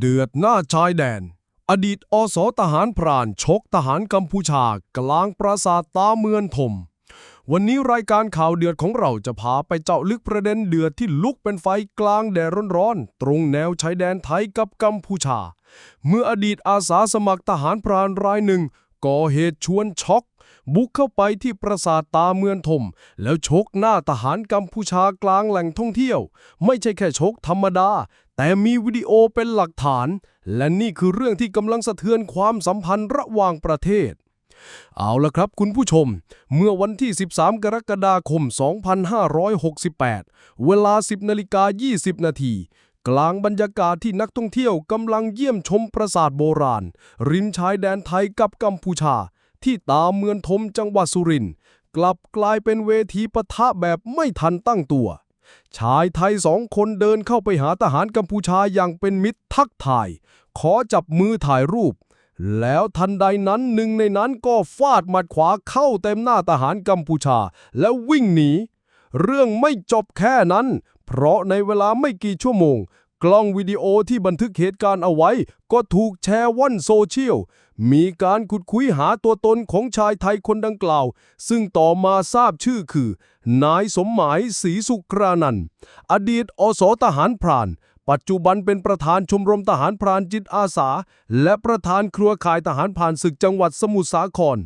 เดือดหน้าชายแดน อดีตอสทหารพรานชกทหารกัมพูชากลางปราสาทตาเมือนถม วันนี้รายการข่าวเดือดของเราจะพาไปเจาะลึกประเด็นเดือดที่ลุกเป็นไฟกลางแดดร้อนๆ ตรงแนวชายแดนไทยกับกัมพูชา เมื่ออดีตอาสาสมัครทหารพรานรายหนึ่งก่อเหตุชวนช็อก บุกเข้าไปที่ปราสาทตาเมือนถมแล้วชกหน้าทหารกัมพูชากลางแหล่งท่องเที่ยว ไม่ใช่แค่ชกธรรมดา แต่มีวิดีโอเป็นหลักฐาน และนี่คือเรื่องที่กำลังสะเทือนความสัมพันธ์ระหว่างประเทศ เอาละครับคุณผู้ชม เมื่อวันที่ 13 กรกฎาคม 2568 เวลา 10นาฬิกา20 นาทีกลางบรรยากาศที่นักท่องเที่ยวกำลังเยี่ยมชมปราสาทโบราณ ริมชายแดนไทยกับกัมพูชา ที่ตามเมือนทมจังหวัดสุรินทร์กลับกลายเป็นเวทีปะทะแบบไม่ทันตั้งตัว ชายไทยสองคนเดินเข้าไปหาทหารกัมพูชาอย่างเป็นมิตรทักทาย ขอจับมือถ่ายรูป แล้วทันใดนั้นหนึ่งในนั้นก็ฟาดหมัดขวาเข้าเต็มหน้าทหารกัมพูชา แล้ววิ่งหนี เรื่องไม่จบแค่นั้น เพราะในเวลาไม่กี่ชั่วโมง กล้องวิดีโอที่บันทึกเหตุการณ์เอาไว้ ก็ถูกแชร์ว่อนโซเชียล มีการขุดคุยหาตัวตนของชายไทยคนดังกล่าว ซึ่งต่อมาทราบชื่อคือ นายสมหมายศรีสุกรานันท์อดีตอสทหารพราน ปัจจุบันเป็นประธานชมรมทหารพรานจิตอาสา และประธานครัวข่ายทหารพรานศึกจังหวัดสมุทรสาคร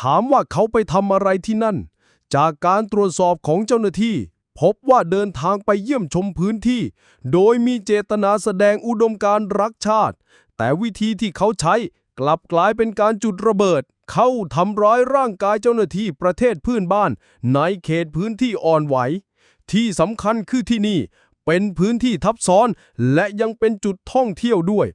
ถามว่าเขาไปทำอะไรที่นั่น จากการตรวจสอบของเจ้าหน้าที่พบว่าเดินทางไปเยี่ยมชมพื้นที่ โดยมีเจตนาแสดงอุดมการรักชาติ แต่วิธีที่เขาใช้ กลับกลายเป็นการจุดระเบิด เข้าทำร้ายร่างกายเจ้าหน้าที่ประเทศเพื่อนบ้าน ในเขตพื้นที่อ่อนไหว ที่สำคัญคือที่นี่ เป็นพื้นที่ทับซ้อน และยังเป็นจุดท่องเที่ยวด้วย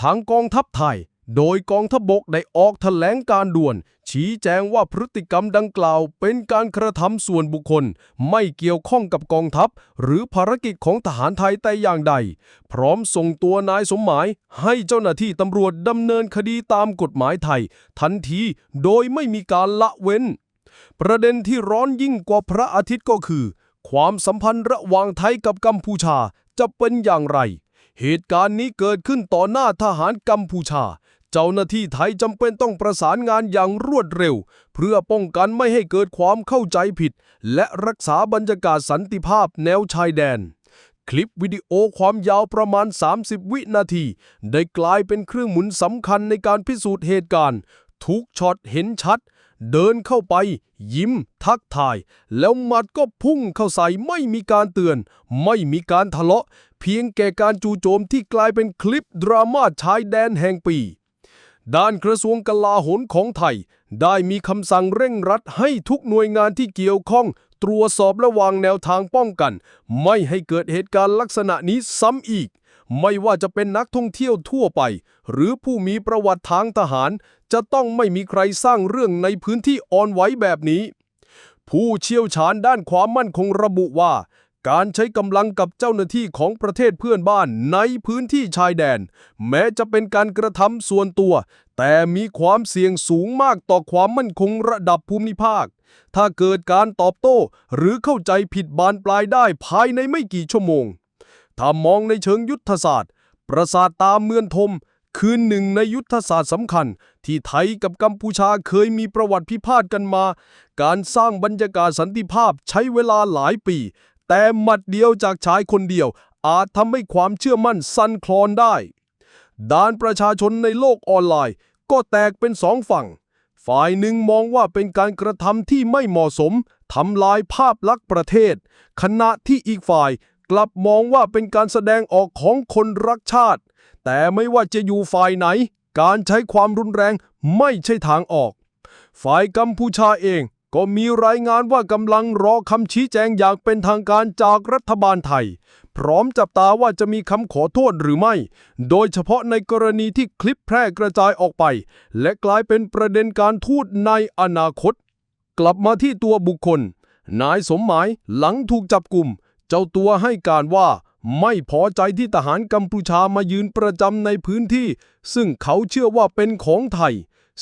ทางกองทัพไทย โดยกองทบกได้ออกแถลงการด่วน ชี้แจงว่าพฤติกรรมดังกล่าวเป็นการกระทำส่วนบุคคล ไม่เกี่ยวข้องกับกองทัพ หรือภารกิจของทหารไทยแต่อย่างใด พร้อมส่งตัวนายสมหมาย ให้เจ้าหน้าที่ตำรวจดำเนินคดีตามกฎหมายไทย ทันทีโดยไม่มีการละเว้น ประเด็นที่ร้อนยิ่งกว่าพระอาทิตย์ก็คือ ความสัมพันธ์ระหว่างไทยกับกัมพูชาจะเป็นอย่างไร เหตุการณ์นี้เกิดขึ้นต่อหน้าทหารกัมพูชา เจ้าหน้าที่ไทยจำเป็นต้องประสานงานอย่างรวดเร็ว เพื่อป้องกันไม่ให้เกิดความเข้าใจผิด และรักษาบรรยากาศสันติภาพแนวชายแดน คลิปวิดีโอความยาวประมาณ 30 วินาที ได้กลายเป็นเครื่องหมุนสำคัญในการพิสูจน์เหตุการณ์ ทุกช็อตเห็นชัด เดินเข้าไป ยิ้ม ทักทาย แล้วหมัดก็พุ่งเข้าใส่ไม่มีการเตือน ไม่มีการทะเลาะ เพียงแก่การจู่โจมที่กลายเป็นคลิปดราม่าชายแดนแห่งปี ด้านกระทรวงกลาโหมของไทย ได้มีคำสั่งเร่งรัดให้ทุกหน่วยงานที่เกี่ยวข้องตรวจสอบและวางแนวทางป้องกัน ไม่ให้เกิดเหตุการณ์ลักษณะนี้ซ้ำอีก ไม่ว่าจะเป็นนักท่องเที่ยวทั่วไป หรือผู้มีประวัติทางทหาร จะต้องไม่มีใครสร้างเรื่องในพื้นที่อ่อนไหวแบบนี้ ผู้เชี่ยวชาญด้านความมั่นคงระบุว่า การใช้กำลังกับเจ้าหน้าที่ของประเทศเพื่อนบ้านในพื้นที่ชายแดน แม้จะเป็นการกระทำส่วนตัว แต่มีความเสี่ยงสูงมากต่อความมั่นคงระดับภูมิภาค ถ้าเกิดการตอบโต้หรือเข้าใจผิดบานปลายได้ภายในไม่กี่ชั่วโมง ถ้ามองในเชิงยุทธศาสตร์ ปราสาทตาเมือนทมคือหนึ่งในยุทธศาสตร์สำคัญ ที่ไทยกับกัมพูชาเคยมีประวัติพิพาทกันมา การสร้างบรรยากาศสันติภาพใช้เวลาหลายปี แต่หมัดเดียวจากชายคนเดียว อาจทำให้ความเชื่อมั่นสั่นคลอนได้ ด้านประชาชนในโลกออนไลน์ ก็แตกเป็นสองฝั่ง ฝ่ายหนึ่งมองว่าเป็นการกระทำที่ไม่เหมาะสมทำลายภาพลักษณ์ประเทศ ขณะที่อีกฝ่ายกลับมองว่าเป็นการแสดงออกของคนรักชาติ แต่ไม่ว่าจะอยู่ฝ่ายไหน การใช้ความรุนแรงไม่ใช่ทางออก ฝ่ายกัมพูชาเอง ก็มีรายงานว่ากำลังรอคำชี้แจงอย่างเป็นทางการจากรัฐบาลไทย พร้อมจับตาว่าจะมีคำขอโทษหรือไม่ โดยเฉพาะในกรณีที่คลิปแพร่กระจายออกไป และกลายเป็นประเด็นการทูตในอนาคต กลับมาที่ตัวบุคคล นายสมหมายหลังถูกจับกลุ่ม เจ้าตัวให้การว่าไม่พอใจที่ทหารกัมพูชามายืนประจำในพื้นที่ ซึ่งเขาเชื่อว่าเป็นของไทย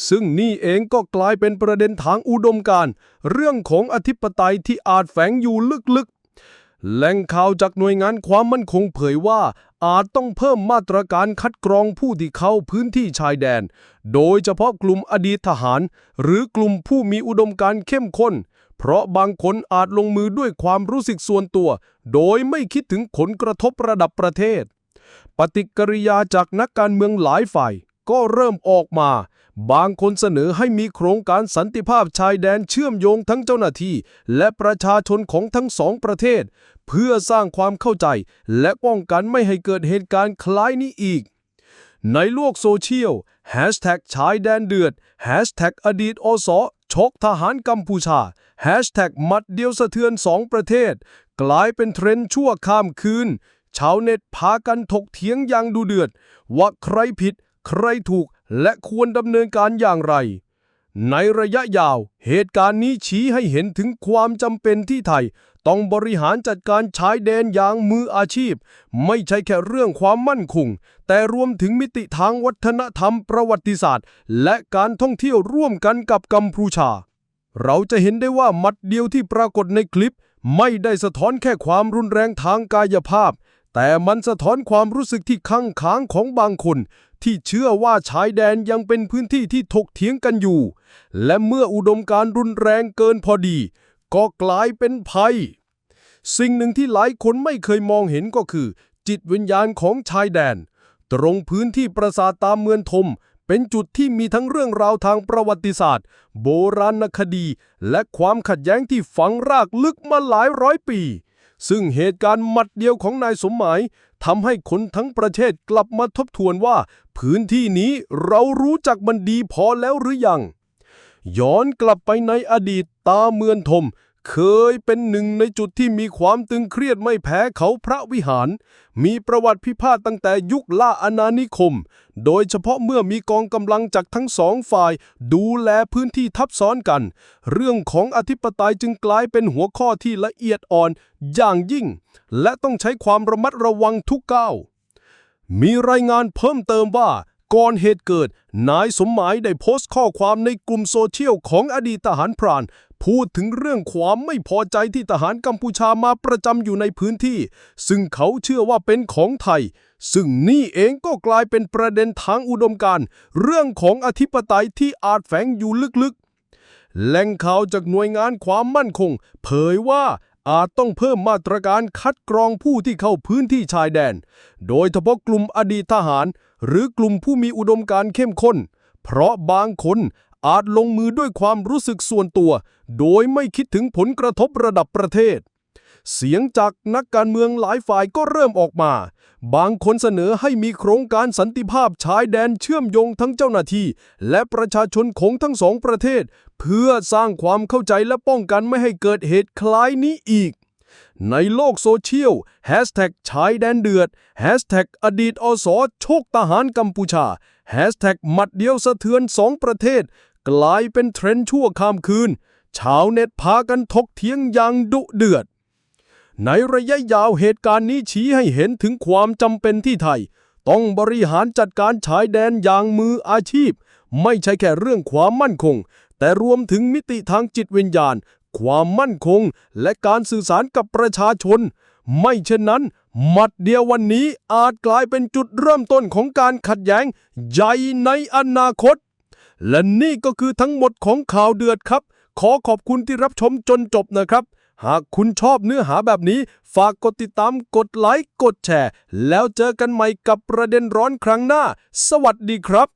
ซึ่งนี่เองก็กลายเป็นประเด็นทางอุดมการเรื่องของอธิปไตยที่อาจแฝงอยู่ลึกๆแหล่งข่าวจากหน่วยงานความมั่นคงเผยว่าอาจต้องเพิ่มมาตรการคัดกรองผู้ที่เข้าพื้นที่ชายแดน โดยเฉพาะกลุ่มอดีตทหาร หรือกลุ่มผู้มีอุดมการเข้มข้น เพราะบางคนอาจลงมือด้วยความรู้สึกส่วนตัว โดยไม่คิดถึงผลกระทบระดับประเทศ ปฏิกิริยาจากนักการเมืองหลายฝ่ายก็เริ่มออกมา บางคนเสนอให้มีโครงการสันติภาพชายแดนเชื่อมโยงทั้งเจ้าหน้าที่ และประชาชนของทั้งสองประเทศ เพื่อสร้างความเข้าใจ และป้องกันไม่ให้เกิดเหตุการณ์คล้ายนี้อีก ในโลกโซเชียลแฮชแท็กชายแดนเดือดแฮชแท็กอดีตอสชกทหารกัมพูชาแฮชแท็กมัดเดียวสะเทือนสองประเทศ กลายเป็นเทรนด์ชั่วข้ามคืน ชาวเน็ตพากันถกเถียงอย่างดูเดือด ว่าใครผิด ใครถูก และควรดำเนินการอย่างไร ในระยะยาว เหตุการณ์นี้ชี้ให้เห็นถึงความจำเป็นที่ไทย ต้องบริหารจัดการชายแดนอย่างมืออาชีพ ไม่ใช่แค่เรื่องความมั่นคง แต่รวมถึงมิติทางวัฒนธรรมประวัติศาสตร์ และการท่องเที่ยวร่วมกันกับกัมพูชา เราจะเห็นได้ว่ามัดเดียวที่ปรากฏในคลิป ไม่ได้สะท้อนแค่ความรุนแรงทางกายภาพแต่มันสะท้อนความรู้สึกที่ข้างค้างของบางคน ที่เชื่อว่าชายแดนยังเป็นพื้นที่ที่ถกเถียงกันอยู่ และเมื่ออุดมการณ์รุนแรงเกินพอดี ก็กลายเป็นภัย สิ่งหนึ่งที่หลายคนไม่เคยมองเห็นก็คือ จิตวิญญาณของชายแดน ตรงพื้นที่ปราสาทตามเมืองทม เป็นจุดที่มีทั้งเรื่องราวทางประวัติศาสตร์ โบราณคดี และความขัดแย้งที่ฝังรากลึกมาหลายร้อยปี ซึ่งเหตุการณ์หมัดเดียวของนายสมหมายทำให้คนทั้งประเทศกลับมาทบทวนว่า พื้นที่นี้เรารู้จักมันดีพอแล้วหรือยัง ย้อนกลับไปในอดีตตาเมือนทม เคยเป็นหนึ่งในจุดที่มีความตึงเครียดไม่แพ้เขาพระวิหาร มีประวัติพิพาทตั้งแต่ยุคล่าอาณานิคม โดยเฉพาะเมื่อมีกองกำลังจากทั้งสองฝ่าย ดูแลพื้นที่ทับซ้อนกัน เรื่องของอธิปไตยจึงกลายเป็นหัวข้อที่ละเอียดอ่อนอย่างยิ่ง และต้องใช้ความระมัดระวังทุกก้าวมีรายงานเพิ่มเติมว่าก่อนเหตุเกิด นายสมหมายได้โพสต์ข้อความในกลุ่มโซเชียลของอดีตทหารพราน พูดถึงเรื่องความไม่พอใจที่ทหารกัมพูชามาประจำอยู่ในพื้นที่ ซึ่งเขาเชื่อว่าเป็นของไทย ซึ่งนี่เองก็กลายเป็นประเด็นทางอุดมการเรื่องของอธิปไตยที่อาจแฝงอยู่ลึกๆแหล่งข่าวจากหน่วยงานความมั่นคง เผยว่าอาจต้องเพิ่มมาตรการคัดกรองผู้ที่เข้าพื้นที่ชายแดน โดยเฉพาะกลุ่มอดีตทหาร หรือกลุ่มผู้มีอุดมการเข้มข้น เพราะบางคน อาจลงมือด้วยความรู้สึกส่วนตัว โดยไม่คิดถึงผลกระทบระดับประเทศ เสียงจากนักการเมืองหลายฝ่ายก็เริ่มออกมา บางคนเสนอให้มีโครงการสันติภาพชายแดนเชื่อมโยงทั้งเจ้าหน้าที่ และประชาชนของทั้งสองประเทศ เพื่อสร้างความเข้าใจและป้องกันไม่ให้เกิดเหตุคล้ายนี้อีกในโลกโซเชียลแฮชแท็กชายแดนเดือดแฮชแท็กอดีตอสโชคทหารกัมพูชาแฮชแท็กหมัดเดียวสะเทือนสองประเทศ กลายเป็นเทรนด์ชั่วข้ามคืน ชาวเน็ตพากันถกเถียงอย่างดุเดือด ในระยะยาวเหตุการณ์นี้ชี้ให้เห็นถึงความจำเป็นที่ไทย ต้องบริหารจัดการชายแดนอย่างมืออาชีพ ไม่ใช่แค่เรื่องความมั่นคง แต่รวมถึงมิติทางจิตวิญญาณ ความมั่นคง และการสื่อสารกับประชาชน ไม่เช่นนั้นหมัดเดียววันนี้อาจกลายเป็นจุดเริ่มต้นของการขัดแย้งใหญ่ในอนาคต และนี่ก็คือทั้งหมดของข่าวเดือดครับ ขอขอบคุณที่รับชมจนจบนะครับ หากคุณชอบเนื้อหาแบบนี้ ฝากกดติดตามกดไลค์กดแชร์ แล้วเจอกันใหม่กับประเด็นร้อนครั้งหน้า สวัสดีครับ